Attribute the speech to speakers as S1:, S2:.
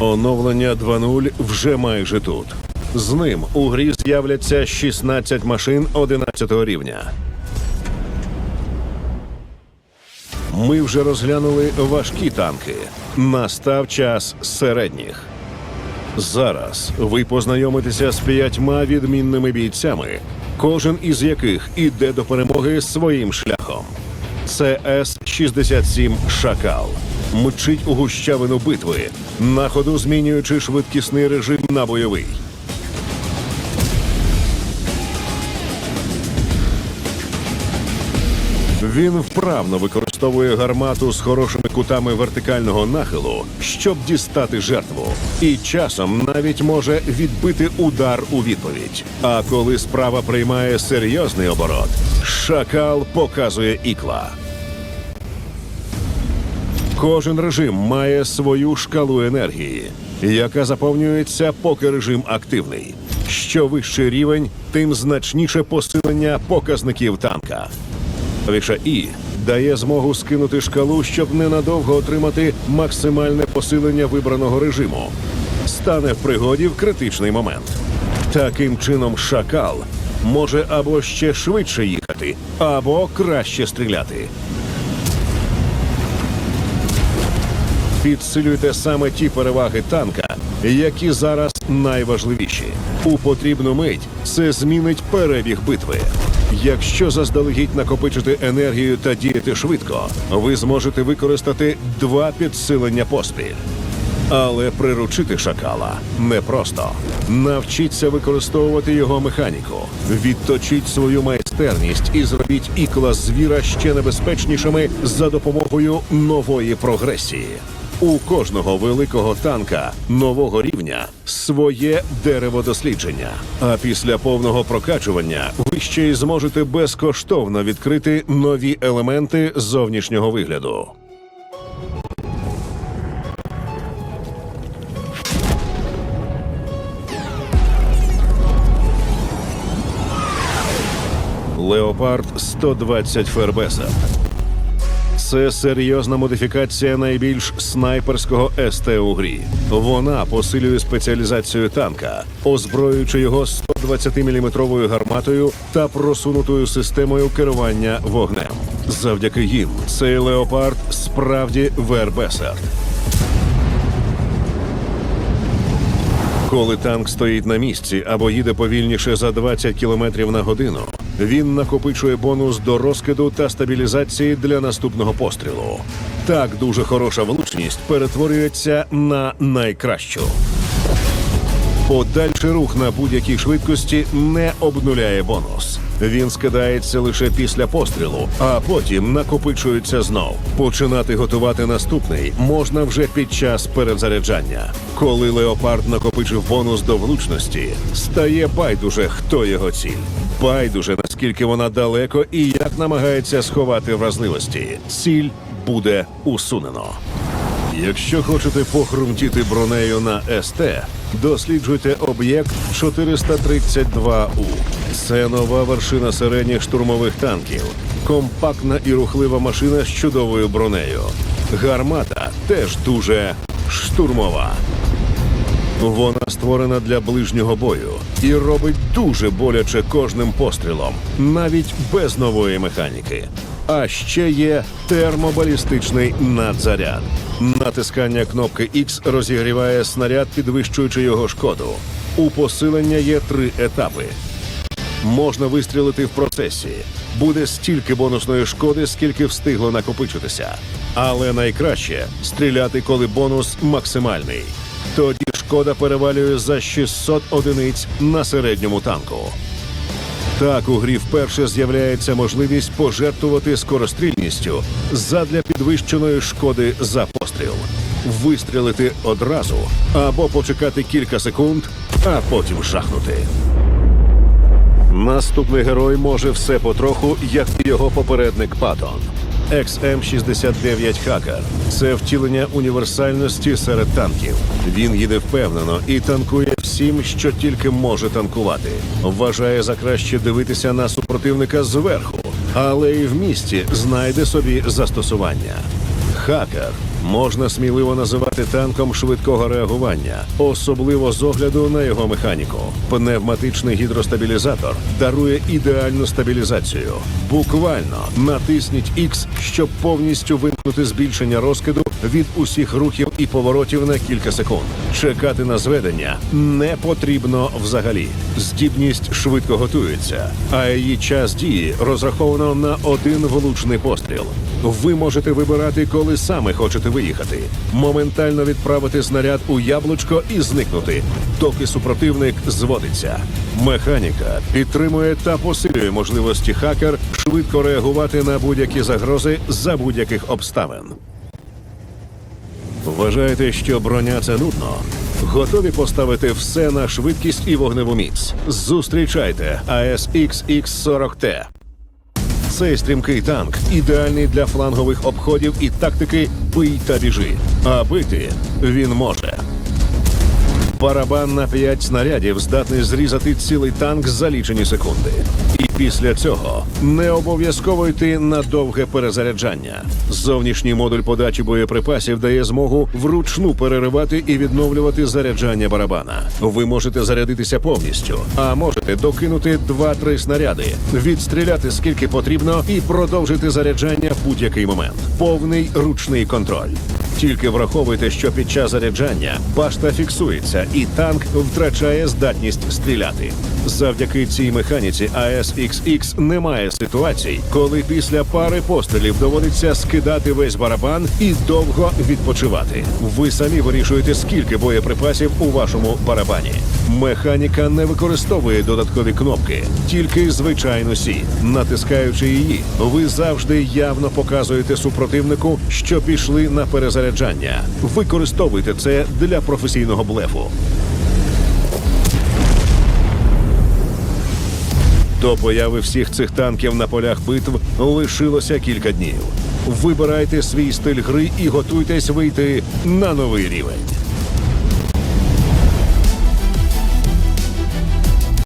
S1: Оновлення 2.0 вже майже тут. З ним у грі з'являться 16 машин 11 рівня. Ми вже розглянули важкі танки. Настав час середніх. Зараз ви познайомитеся з п'ятьма відмінними бійцями, кожен із яких іде до перемоги своїм шляхом. Це С-67 Шакал. Мчить у гущавину битви, на ходу змінюючи швидкісний режим на бойовий. Він вправно використовує гармату з хорошими кутами вертикального нахилу, щоб дістати жертву, і часом навіть може відбити удар у відповідь. А коли справа приймає серйозний оборот, шакал показує ікла. Кожен режим має свою шкалу енергії, яка заповнюється, поки режим активний. Що вищий рівень, тим значніше посилення показників танка. Клавіша І дає змогу скинути шкалу, щоб ненадовго отримати максимальне посилення вибраного режиму. Стане в пригоді в критичний момент. Таким чином, шакал може або ще швидше їхати, або краще стріляти. Підсилюйте саме ті переваги танка, які зараз найважливіші. У потрібну мить це змінить перебіг битви. Якщо заздалегідь накопичити енергію та діяти швидко, ви зможете використати два підсилення поспіль. Але приручити шакала непросто. Навчіться використовувати його механіку, відточіть свою майстерність і зробіть ікла звіра ще небезпечнішими за допомогою нової прогресії. У кожного великого танка нового рівня своє дерево дослідження. А після повного прокачування ви ще й зможете безкоштовно відкрити нові елементи зовнішнього вигляду. Леопард 120 Фербеса. Це серйозна модифікація найбільш снайперського СТ у грі. Вона посилює спеціалізацію танка, озброюючи його 120-мм гарматою та просунутою системою керування вогнем. Завдяки їм цей леопард справді вербесерт. Коли танк стоїть на місці або їде повільніше за 20 км на годину, він накопичує бонус до розкиду та стабілізації для наступного пострілу. Так дуже хороша влучність перетворюється на найкращу. Подальший рух на будь-якій швидкості не обнуляє бонус. Він скидається лише після пострілу, а потім накопичується знов. Починати готувати наступний можна вже під час перезаряджання. Коли леопард накопичив бонус до влучності, стає байдуже, хто його ціль. Байдуже, наскільки вона далеко і як намагається сховати вразливості. Ціль буде усунено. Якщо хочете похрумтіти бронею на СТ, досліджуйте об'єкт 432У. Це нова вершина середніх штурмових танків. Компактна і рухлива машина з чудовою бронею. Гармата теж дуже штурмова. Вона створена для ближнього бою і робить дуже боляче кожним пострілом, навіть без нової механіки. А ще є термобалістичний надзаряд. Натискання кнопки X розігріває снаряд, підвищуючи його шкоду. У посилення є три етапи. Можна вистрілити в процесі. Буде стільки бонусної шкоди, скільки встигло накопичитися. Але найкраще стріляти, коли бонус максимальний. Тоді шкода перевалює за 600 одиниць на середньому танку. Так у грі вперше з'являється можливість пожертвувати скорострільністю задля підвищеної шкоди за постріл, вистрілити одразу або почекати кілька секунд, а потім жахнути. Наступний герой може все потроху, як і його попередник Патон. XM69 Хакер це втілення універсальності серед танків. Він їде впевнено і танкує всім, що тільки може танкувати. Вважає за краще дивитися на супротивника зверху, але і в місті знайде собі застосування. Хакер можна сміливо називати танком швидкого реагування, особливо з огляду на його механіку. Пневматичний гідростабілізатор дарує ідеальну стабілізацію. Буквально натисніть X, щоб повністю вимкнути збільшення розкиду від усіх рухів і поворотів на кілька секунд. Чекати на зведення не потрібно взагалі. Здібність швидко готується, а її час дії розраховано на один влучний постріл. Ви можете вибирати, коли саме хочете виїхати, моментально відправити снаряд у яблучко і зникнути, доки супротивник зводиться. Механіка підтримує та посилює можливості хакер швидко реагувати на будь-які загрози за будь-яких обставин. Вважаєте, що броня це нудно? Готові поставити все на швидкість і вогневу міць. Зустрічайте ASX X40T. Цей стрімкий танк ідеальний для флангових обходів і тактики бий та біжи. А бити він може. Барабан на 5 снарядів здатний зрізати цілий танк за лічені секунди. І після цього не обов'язково йти на довге перезаряджання. Зовнішній модуль подачі боєприпасів дає змогу вручну переривати і відновлювати заряджання барабана. Ви можете зарядитися повністю, а можете докинути 2-3 снаряди, відстріляти скільки потрібно і продовжити заряджання в будь-який момент. Повний ручний контроль. Тільки враховуйте, що під час заряджання башта фіксується, і танк втрачає здатність стріляти. Завдяки цій механіці ASXX немає ситуацій, коли після пари пострілів доводиться скидати весь барабан і довго відпочивати. Ви самі вирішуєте, скільки боєприпасів у вашому барабані. Механіка не використовує додаткові кнопки, тільки звичайну сі. Натискаючи її, ви завжди явно показуєте супротивнику, що пішли на перезаряджання. Використовуйте це для професійного блефу. До появи всіх цих танків на полях битв лишилося кілька днів. Вибирайте свій стиль гри і готуйтесь вийти на новий рівень.